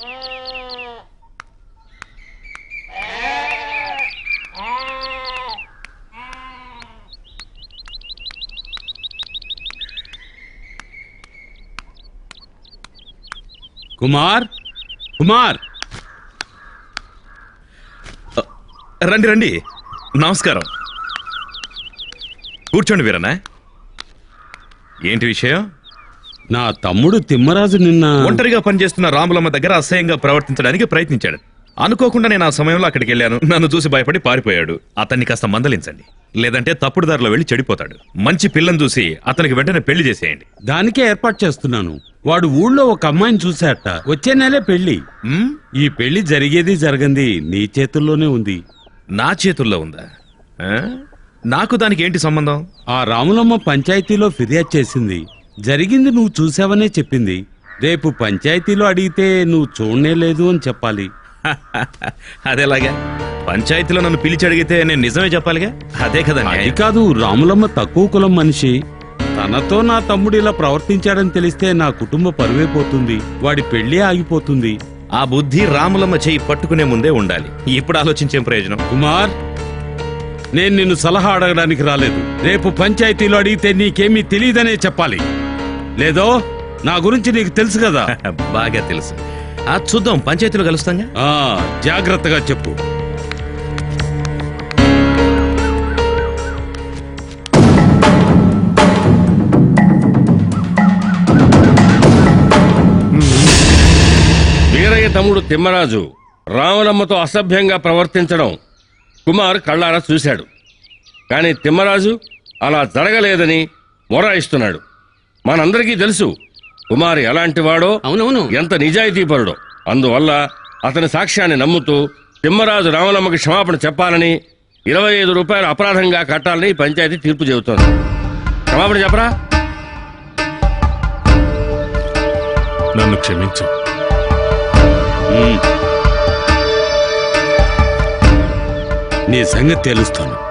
కుమార్? కుమార్? రండి రండి. నమస్కారం. కూర్చోండి వీరన్న. ఏంటి విషయం? నా తమ్ముడు తిమ్మరాజు నిన్న ఒంటరిగా పనిచేస్తున్న రాములమ్మ దగ్గర అసహ్యంగా ప్రవర్తించడానికి ప్రయత్నించాడు. అనుకోకుండా నేను ఆ సమయంలో అక్కడికి వెళ్ళాను. నన్ను చూసి భయపడి పారిపోయాడు. అతన్ని కాస్త మందలించండి. లేదంటే తప్పుడు దారిలో వెళ్ళి చెడిపోతాడు. మంచి పిల్లని చూసి అతనికి వెంటనే పెళ్ళి చేసేయండి. దానికే ఏర్పాటు చేస్తున్నాను. వాడు ఊళ్ళో ఒక అమ్మాయిని చూశాట. వచ్చే నెలే పెళ్ళి. ఈ పెళ్ళి జరిగేది జరగంది నీ చేతుల్లోనే ఉంది. నా చేతుల్లో ఉందా? ఆ? నాకు దానికి ఏంటి సంబంధం? ఆ రాములమ్మ పంచాయతీలో ఫిర్యాదు చేసింది. జరిగింది నువ్వు చూసావనే చెప్పింది. రేపు పంచాయతీలో అడిగితే నువ్వు చూడనే లేదు అని చెప్పాలి. అదేలాగా పంచాయతీలో నన్ను పిలిచి అడిగితే నేను నిజమే చెప్పాలిగా? అదే కదా అది. కాదు రాములమ్మ తక్కువ కులం మనిషి. తనతో నా తమ్ముడు ఇలా ప్రవర్తించాడని తెలిస్తే నా కుటుంబ పరువైపోతుంది. వాడి పెళ్ళి ఆగిపోతుంది. ఆ బుద్ధి రాములమ్మ చేయి పట్టుకునే ముందే ఉండాలి. ఇప్పుడు ఆలోచించేం ప్రయోజనం? కుమార్ నేను నిన్ను సలహా అడగడానికి రాలేదు. రేపు పంచాయతీలో అడిగితే నీకేమీ తెలియదనే చెప్పాలి. లేదో నా గురించి నీకు తెలుసు కదా. బాగా తెలుసు. ఆ చూద్దాం పంచాయతీలో కలుస్తాంగా? ఆ జాగ్రత్తగా చెప్పు. వీరయ్య తమ్ముడు తిమ్మరాజు రాములమ్మతో అసభ్యంగా ప్రవర్తించడం కుమార్ కళ్ళారా చూశాడు. కానీ తిమ్మరాజు అలా జరగలేదని మొరాయిస్తున్నాడు మనందరికీ తెలుసు కుమార్ ఎలాంటి వాడో అవునవును. ఎంత నిజాయితీపరుడో. అందువల్ల అతని సాక్ష్యాన్ని నమ్ముతూ తిమ్మరాజు రామలమ్మకి క్షమాపణ చెప్పాలని ఇరవై ఐదు రూపాయలు అపరాధంగా కట్టాలని పంచాయతీ తీర్పు చెబుతోంది. క్షమాపణ చెప్పరా? నన్ను క్షమించు. నీ సంగతి తెలుస్తాను.